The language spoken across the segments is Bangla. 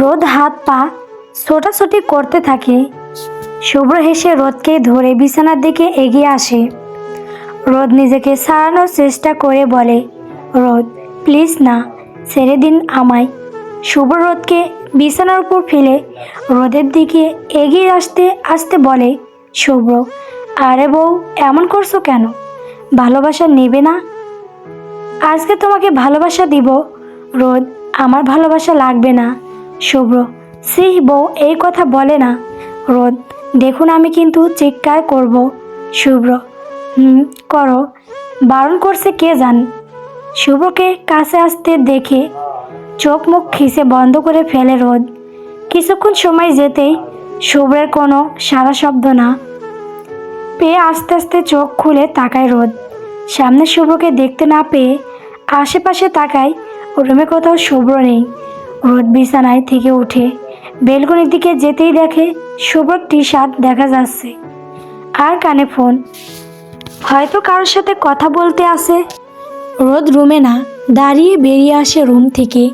রোদ হাত পা ছোটাছুটি করতে থাকে। শুভ্র হেসে রোদকে ধরে বিছানার দিকে এগিয়ে আসে। রোদ নিজেকে সারানোর চেষ্টা করে বলে, রোদ, প্লিজ না, ছেড়ে দিন আমায়। শুভ্র রোদকে বিছানার উপর ফেলে রোদের দিকে এগিয়ে আসতে আসতে বলে, শুভ্র, আরে বউ, এমন করছ কেন? ভালোবাসা নেবে না? আজকে তোমাকে ভালোবাসা দিব, রোদ, আমার ভালোবাসা লাগবে না। শুভ্র সিহ বউ, এই কথা বলে না। রোদ, দেখুন আমি কিন্তু চিৎকার করব। শুভ্র, হুম, করো। বারণ করছে কে জান? শুভ্রকে কাছে আসতে দেখে চোখ মুখ খিসে বন্ধ করে ফেলে রোদ। কিছুক্ষণ সময় যেতেই শুভ্রের কোনো সারা শব্দ না পেয়ে আস্তে আস্তে চোখ খুলে তাকায় রোদ। সামনে শুভ্রকে দেখতে না পেয়ে আশেপাশে তাকায়, রুমে কোথাও শুভ্র নেই। রোদ বিছানায় থেকে উঠে বেলকনির দিকে যেতেই দেখে শুভ্র টি শার্ট দেখা যাচ্ছে। আর কানে ফোন। হয়তো কারোর সাথে কথা বলতে আসে রোদ রুমে না, দাঁড়িয়ে বেরিয়ে আসে রুম থেকে।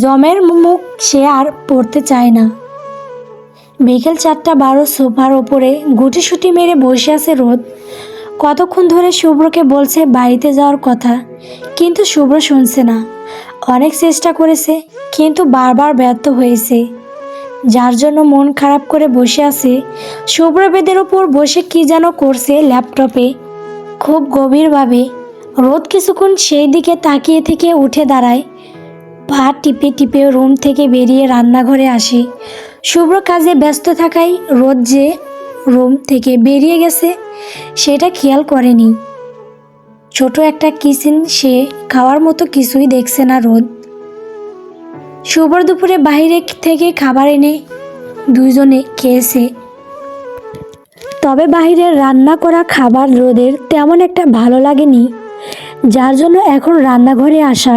জমের মুখ সে আর পড়তে চায় না। বিকেল চারটা বারো সোফার ওপরে গুটিসুটি মেরে বসে আছে রোদ। কতক্ষণ ধরে শুভ্রকে বলছে বাড়িতে যাওয়ার কথা, কিন্তু শুভ্র শুনছে না। অনেক চেষ্টা করেছে, কিন্তু বারবার ব্যর্থ হয়েছে। যার জন্য মন খারাপ করে বসে আছে শুভ্র বেদের ওপর বসে কি যেন করছে ল্যাপটপে। খুব গভীরভাবে রোদ কিছুক্ষণ সেই দিকে তাকিয়ে থেকে উঠে দাঁড়ায়, পা টিপে টিপে রুম থেকে বেরিয়ে রান্নাঘরে আসে। শুভ্র কাজে ব্যস্ত থাকায় রোদ যে রুম থেকে বেরিয়ে গেছে। সেটা খেয়াল করেনি। ছোট একটা কিচেন সে খাওয়ার মতো কিছুই দেখছে না রোদ। শুভ্র দুপুরে বাইরে থেকে খাবার এনে দুজনে খেয়েছে। তবে বাইরের রান্না করা খাবার রোদের তেমন একটা ভালো লাগেনি, যার জন্য এখন রান্নাঘরে আসা।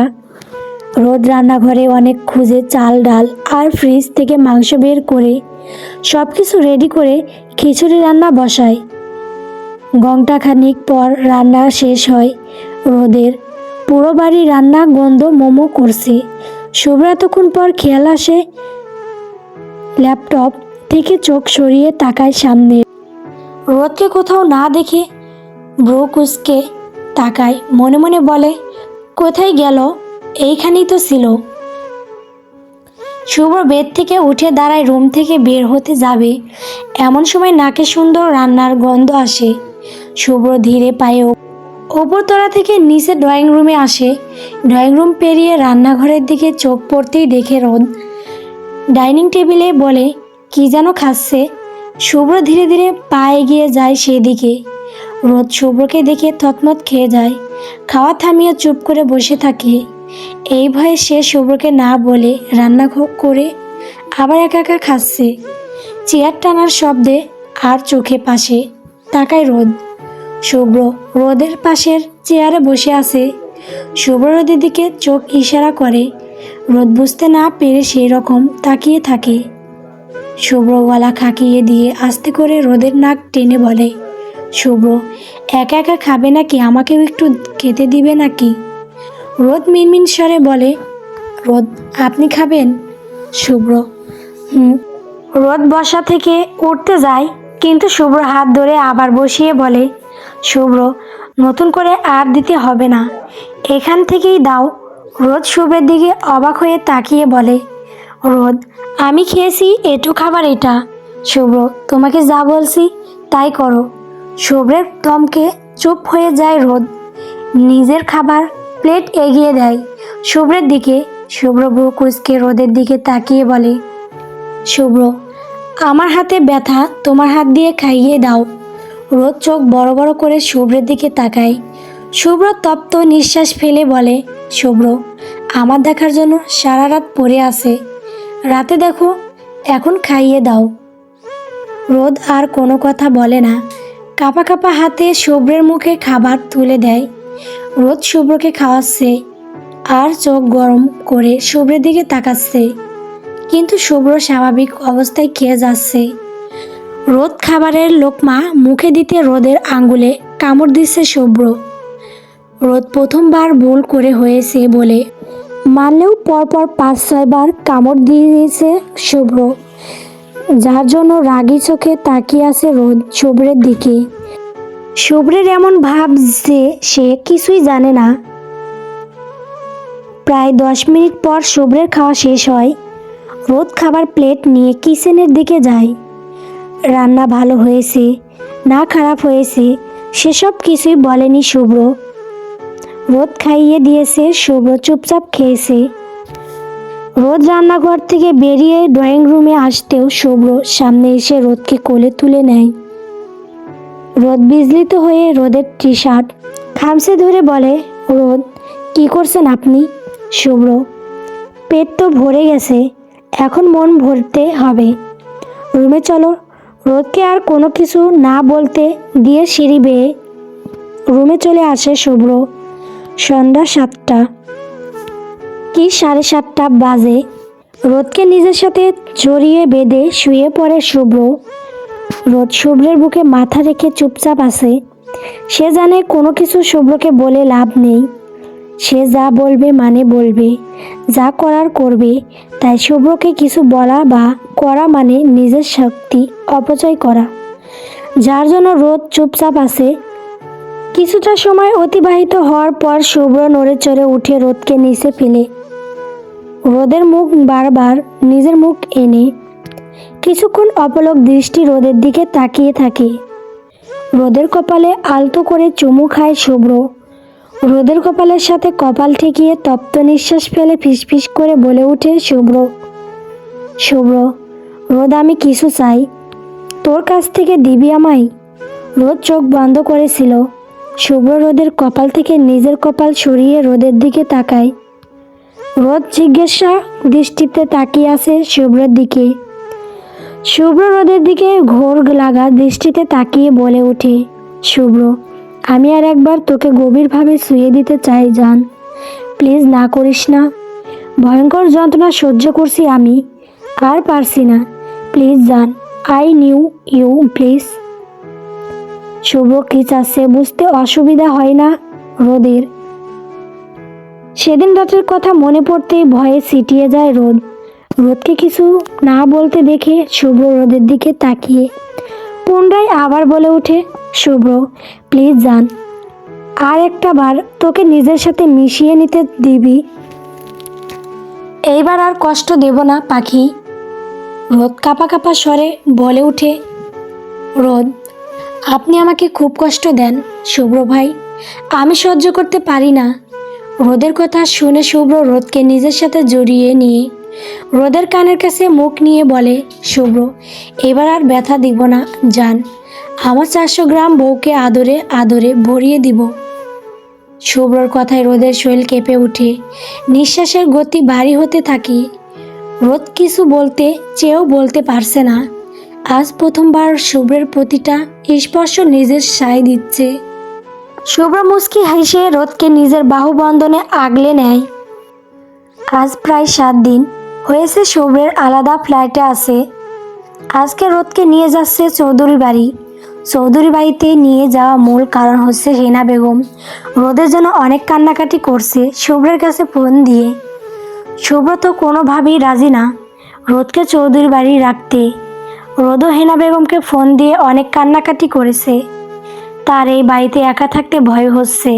রোদ রান্নাঘরে অনেক খুঁজে চাল, ডাল আর ফ্রিজ থেকে মাংস বের করে সব কিছু রেডি করে খিচুড়ি রান্না বসায়। ঘণ্টা খানিক পর রান্না শেষ হয়। রোদের পুরো বাড়ি রান্না গন্ধ মোমো করছে। শুভ্র এতক্ষণ পর খেয়াল আসে ল্যাপটপ থেকে চোখ সরিয়ে তাকায় সামনে। রোদকে কোথাও না দেখে ব্রো কুসকে তাকায়, মনে মনে বলে, কোথায় গেল? এইখানেই তো ছিল। শুভ্র বেড থেকে উঠে দাঁড়ায় রুম থেকে বের হতে যাবে। এমন সময় নাকে সুন্দর রান্নার গন্ধ আসে। শুভ্র ধীরে পায়ে ওপরতলা থেকে নিচে ড্রয়িং রুমে আসে। ড্রয়িং রুম পেরিয়ে রান্নাঘরের দিকে চোখ পড়তেই দেখে রোদ। ডাইনিং টেবিলে বলে, কি যেন খাচ্ছে? শুভ্র ধীরে ধীরে পা এগিয়ে যায় সেদিকে। রোদ শুভ্রকে দেখে থতমত খেয়ে যায়। খাওয়া থামিয়ে চুপ করে বসে থাকে। এই ভয়ে সে শুভ্রকে না বলে রান্না করে আবার একা একা খাচ্ছে। চেয়ার টানার শব্দে আর চোখে পাশে তাকায় রোদ। শুভ্র রোদের পাশের চেয়ারে বসে আছে। শুভ্র রোদের দিকে চোখ ইশারা করে। রোদ বুঝতে না পেরে সেই রকম তাকিয়ে থাকে। শুভ্র গলা খাকিয়ে দিয়ে আস্তে করে রোদের নাক টেনে বলে, শুভ্র, একা একা খাবে নাকি? আমাকেও একটু খেতে দিবে নাকি? রোদ মিনমিন স্বরে বলে, রোদ, আপনি খাবেন? শুভ্র, হুম। রোদ বসা থেকে উঠতে যায়, কিন্তু শুভ্র হাত ধরে আবার বসিয়ে বলে, শুভ্র, নতুন করে আর দিতে হবে না। এখান থেকেই দাও। রোদ শুভ্রের দিকে অবাক হয়ে তাকিয়ে বলে, রোদ, আমি খেয়েছি এটু খাবার এটা। শুভ্র, তোমাকে যা বলছি তাই করো। শুভ্রের দমকে চুপ হয়ে যায় রোদ। নিজের খাবার প্লেট এগিয়ে দেয়। শুভ্রের দিকে, শুভ্র ভ্রু কুচকে রোদের দিকে তাকিয়ে বলে, শুভ্র, আমার হাতে ব্যথা, তোমার হাত দিয়ে খাইয়ে দাও। রোদ চোখ বড় বড় করে শুভ্রের দিকে তাকায়। শুভ্র তপ্ত নিঃশ্বাস ফেলে বলে, শুভ্র, আমার দেখার জন্য সারা রাত পড়ে আছে। রাতে দেখো, এখন খাইয়ে দাও। রোদ আর কোনো কথা বলে না। কাপা কাপা হাতে শুভ্রের মুখে খাবার তুলে দেয়। রোদ শুভ্রকে খাওয়াচ্ছে আর চোখ গরম করে শুভ্রের দিকে তাকাচ্ছে। কিন্তু শুভ্র স্বাভাবিক অবস্থায় খেয়ে যাচ্ছে। রোদ খাবারের লোকমা মুখে দিতে রোদের আঙ্গুলে কামড় দিচ্ছে শুভ্র। রোদ প্রথমবার ভুল করে হয়েছে বলে মারলেও পরপর পাঁচ ছয়বার কামড় দিয়েছে শুভ্র। যার জন্য রাগি চোখে তাকিয়ে আছে রোদ শুভ্রের দিকে। শুভ্রের এমন ভাব যে সে কিছুই জানে না। প্রায় দশ মিনিট পর শুভ্রের খাওয়া শেষ হয়। রোদ খাবার প্লেট নিয়ে কিচেনের দিকে যায়। রান্না ভালো হয়েছে, না খারাপ হয়েছে, সেসব কিছুই বলেনি শুভ্র। রোদ খাইয়ে দিয়েছে, শুভ্র চুপচাপ খেয়েছে। রোদ রান্নাঘর থেকে বেরিয়ে ড্রয়িং রুমে আসতেও শুভ্র সামনে এসে রোদকে কোলে তুলে নেয়। রোদ বিজলিত হয়ে রোদের টি শার্ট খামসে ধরে বলে, রোদ, কি করছেন আপনি? শুভ্র, পেট তো ভরে গেছে, এখন মন ভরতে হবে। রুমে চলো। রোদকে আর কোনো কিছু না বলতে দিয়ে সিঁড়ি বেয়ে রুমে চলে আসে শুভ্র। সন্ধ্যা সাতটা। কি সাড়ে সাতটা বাজে? রোদকে নিজের সাথে জড়িয়ে বেঁধে শুয়ে পড়ে শুভ্র। রোদ শুভ্রের বুকে মাথা রেখে চুপচাপ আছে। সে জানে কোনো কিছু শুভ্রকে বলে লাভ নেই। সে যা বলবে মানে বলবে, যা করার করবে। তাই শুভ্রকে কিছু বলা বা করা মানে নিজের শক্তি, অপচয় করা। যার জন্য রোদ চুপচাপ আছে। কিছুটা সময় অতিবাহিত হওয়ার পর শুভ্র নড়ে চড়ে উঠে রোদকে নিচে ফেলে। রোদের মুখ বারবার নিজের মুখ এনে কিছুক্ষণ অপলক দৃষ্টি রোদের দিকে তাকিয়ে থাকে। রোদের কপালে আলতো করে চুমু খায় শুভ্র। রোদের কপালের সাথে কপাল ঠেকিয়ে তপ্ত নিঃশ্বাস ফেলে ফিসফিস করে বলে ওঠে শুভ্র। শুভ্র, রোদ আমি কিছু চাই। তোর কাছ থেকে দিবি আমায়? রোদ চোখ বন্ধ করেছিল। শুভ্র রোদের কপাল থেকে নিজের কপাল সরিয়ে রোদের দিকে তাকায়। রোদ জিজ্ঞাসা দৃষ্টিতে তাকিয়ে আছে শুভ্রের দিকে। শুভ্র রোদের দিকে ঘোর লাগা দৃষ্টিতে তাকিয়ে বলে ওঠে শুভ্র, আমি আর একবার তোকে গভীরভাবে শুয়ে দিতে চাই, জান। প্লিজ না করিস না। ভয়ঙ্কর যন্ত্রণা সহ্য করছি আমি, আর পারছি না। প্লিজ, জান, I knew you, please. Shubho কি চাচ্ছে বুঝতে অসুবিধা হয় না রোদের। সেদিন রাতের কথা মনে পড়তেই ভয়ে সিটিয়ে যায় রোদ। রোদকে কিছু না বলতে দেখে শুভ্র রোদের দিকে তাকিয়ে পুনরায় আবার বলে ওঠে, শুভ্র প্লিজ যান। আর একটা বার তোকে নিজের সাথে মিশিয়ে নিতে দিবি। এইবার আর কষ্ট দেব না, পাখি। রোদ কাপা কাপা স্বরে বলে ওঠে, রোদ, আপনি আমাকে খুব কষ্ট দেন, শুভ্র ভাই। আমি সহ্য করতে পারি না। রোদের কথা শুনে শুভ্র রোদকে নিজের সাথে জড়িয়ে নিয়ে রোদের কানের কাছে মুখ নিয়ে বলে, শুভ্র, এবার আর ব্যথা দিব না, যান। আমার চারশো গ্রাম বউকে আদরে আদরে ভরিয়ে দিব। শুভ্রর কথায় রোদের শরীর কেঁপে ওঠে। নিঃশ্বাসের গতি ভারী হতে থাকে। রোদ কিছু বলতে, চেয়েও বলতে পারছে না। আজ প্রথমবার শুভ্রের প্রতিটা স্পর্শ নিজের সায় দিচ্ছে। শুভ্র মুস্কি হেসে, রোদকে নিজের বাহুবন্ধনে আগলে নেয়। আজ প্রায় সাত দিন। হয়েছে শুভ্রের আলাদা ফ্লাইটে আছে। আজকে রোদকে নিয়ে যাচ্ছে চৌধুরী বাড়ি। চৌধুরী বাড়িতে নিয়ে যাওয়া মূল কারণ হচ্ছে হেনা বেগম। রোদের জন্য অনেক কান্নাকাটি করছে শুভ্রের কাছে ফোন দিয়ে। শুভ্র তো কোনোভাবেই রাজি না। রোদকে চৌধুরী বাড়ি রাখতে। রোদও হেনা বেগমকে ফোন দিয়ে অনেক কান্নাকাটি করেছে। তার এই বাড়িতে একা থাকতে ভয় হচ্ছে।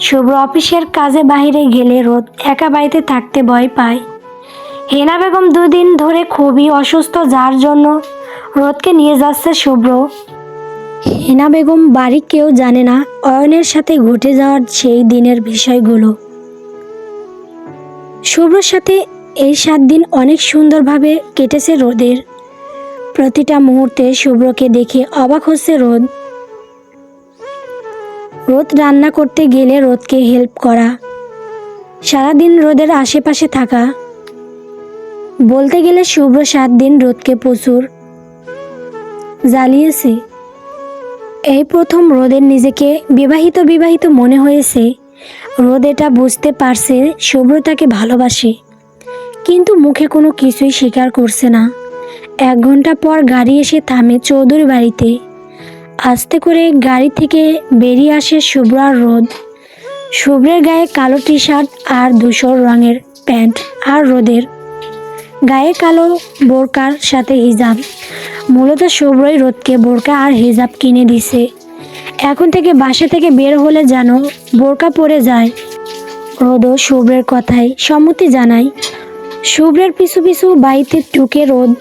শুভ্র অফিসের কাজে বাইরে গেলে রোদ একা বাড়িতে থাকতে ভয় পায়। হেনা বেগম দুদিন ধরে খুবই অসুস্থ, যার জন্য রোদকে নিয়ে যাচ্ছে শুভ্র। হেনা বেগম বাড়ি কেউ জানে না, অয়নের সাথে ঘটে যাওয়ার সেই দিনের বিষয়গুলো। শুভ্রর সাথে এই সাত দিন অনেক সুন্দরভাবে কেটেছে রোদের। প্রতিটা মুহূর্তে শুভ্রকে দেখে অবাক হচ্ছে রোদ। রোদ রান্না করতে গেলে রোদকে হেল্প করা। সারাদিন রোদের আশেপাশে থাকা। বলতে গেলে শুভ্র সাত দিন রোদকে প্রচুর জ্বালিয়েছে। এই প্রথম রোদের নিজেকে বিবাহিত বিবাহিত মনে হয়েছে। রোদ এটা বুঝতে পারছে শুভ্র তাকে ভালোবাসে। কিন্তু মুখে কোনো কিছুই স্বীকার করছে না। এক ঘণ্টা পর গাড়ি এসে থামে চৌধুরী বাড়িতে। আস্তে করে গাড়ি থেকে বেরিয়ে আসে শুভ্র আর রোদ। শুভ্রের গায়ে কালো টি শার্ট আর ধূসর রঙের প্যান্ট আর রোদের গায়ে কালো বোরকার সাথে হিজাব। মূলত শুভ্রই রোদকে বোরকা আর হিজাব কিনে দিছে। এখন থেকে বাসা থেকে বের হলে যেন বোরকা পরে যায়। রোদও শুভ্রের কথায় সম্মতি জানায়। শুভ্রের পিছু পিছু বাড়িতে টুকে রোদ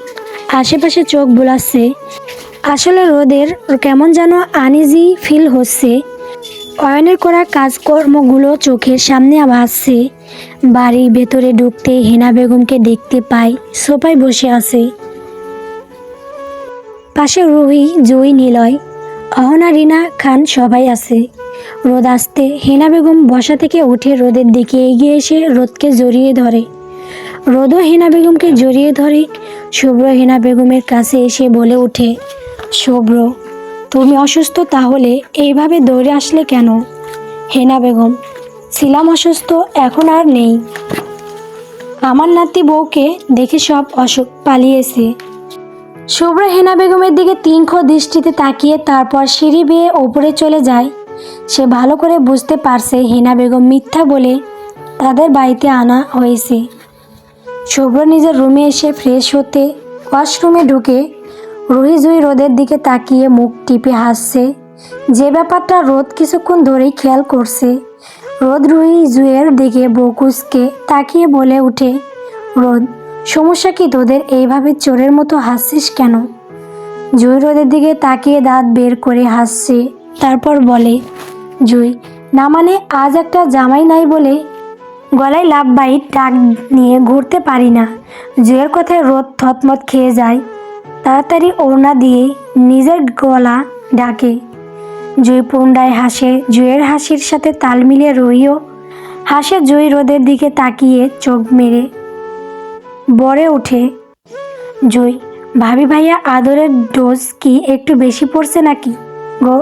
আশেপাশে চোখ বোলাচ্ছে। আসলে রোদের কেমন যেন আনিজি ফিল হচ্ছে। অয়নের করা কাজকর্মগুলো চোখের সামনে ভাসছে বাড়ির ভেতরে ঢুকতে হেনা বেগমকে দেখতে পাই সোফায় বসে আছে। পাশে রুহি, জুই, নিলয়, অহনা রিনা খান সবাই আছে। রোদ আসতে হেনা বেগম বসা থেকে উঠে রোদের দিকে এগিয়ে এসে রোদকে জড়িয়ে ধরে। রোদও হেনা বেগমকে জড়িয়ে ধরে। শুভ্র হেনা বেগমের কাছে এসে বলে ওঠে, শুভ্র তুমি অসুস্থ তাহলে এইভাবে দৌড়ে আসলে কেন? হেনা বেগম, ছিলাম অসুস্থ, এখন আর নেই। আমার নাতি বউকে দেখে সব অসুখ পালিয়েছে। শুভ্র হেনা বেগমের দিকে তীক্ষ্ণ দৃষ্টিতে তাকিয়ে তারপর সিঁড়ি বেয়ে ওপরে চলে যায়। সে ভালো করে বুঝতে পারছে হেনা বেগম মিথ্যা বলে তাদের বাড়িতে আনা হয়েছে। শুভ্র নিজের রুমে এসে ফ্রেশ হতে ওয়াশরুমে ঢুকে রুহি জুই রোদের দিকে তাকিয়ে মুখ টিপে হাসছে। যে ব্যাপারটা রোদ কিছুক্ষণ ধরেই খেয়াল করছে, রোদ রুহি জুয়ের দিকে বকুসকে তাকিয়ে বলে উঠে, রোদ, সমস্যা কি তোদের? এইভাবে চোরের মতো হাসছিস কেন? জুই রোদের দিকে তাকিয়ে দাঁত বের করে হাসছে, তারপর বলে, জুই, না মানে আজ একটা জামাই নাই বলে গলায় লাভ বাইট ডাক নিয়ে ঘুরতে পারি না। জুয়ের কথায় রোদ থতমত খেয়ে যায়। তাড়াতাড়ি ওড়না দিয়ে নিজের গলা ডাকে। জুই পুন্ডায় হাসে জুয়ের হাসির সাথে তাল মিলিয়ে রইও হাসে জুই রোদের দিকে তাকিয়ে চোখ মেরে। বড়ে ওঠে, জুই, ভাবি ভাইয়া আদরের ডোজ কি একটু বেশি পড়ছে নাকি গো?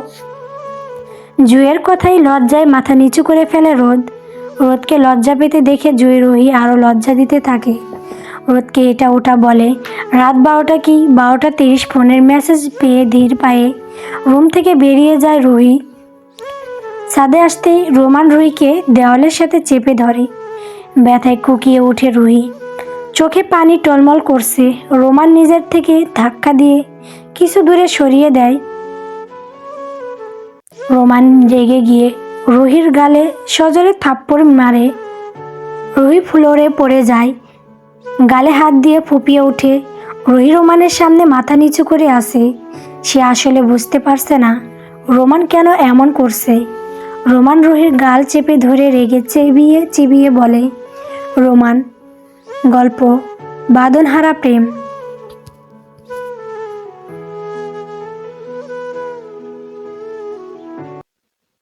জুয়ের কথাই লজ্জায় মাথা নিচু করে ফেলে রোদ। রোদকে লজ্জা পেতে দেখে জুই রুহি আরও লজ্জা দিতে থাকে। রোদকে এটা ওটা বলে। রাত বারোটা কি? বারোটা তিরিশ, ফোনের মেসেজ পেয়ে ধীর পায়ে রুম থেকে বেরিয়ে যায় রুহি। ছাদে আসতেই রোমান রুহিকে দেওয়ালের সাথে চেপে ধরে। ব্যথায় কুকিয়ে ওঠে রুহি। চোখে পানি টলমল করছে। রোমান নিজের থেকে ধাক্কা দিয়ে কিছু দূরে সরিয়ে দেয়। রোমান রেগে গিয়ে রুহির গালে সজোরে থাপ্পড় মারে। রুহি ফ্লোরে পড়ে যায়। গালে হাত দিয়ে ফুপিয়ে ওঠে রহি রোমানের সামনে মাথা নিচু করে আসে। সে আসলে বুঝতে পারছে না, রোমান কেন এমন করছে? রোমান রোহির গাল চেপে ধরে রেগে চেবিয়ে চিবিয়ে বলে, রোমান, গল্প, বাদনহারা প্রেম।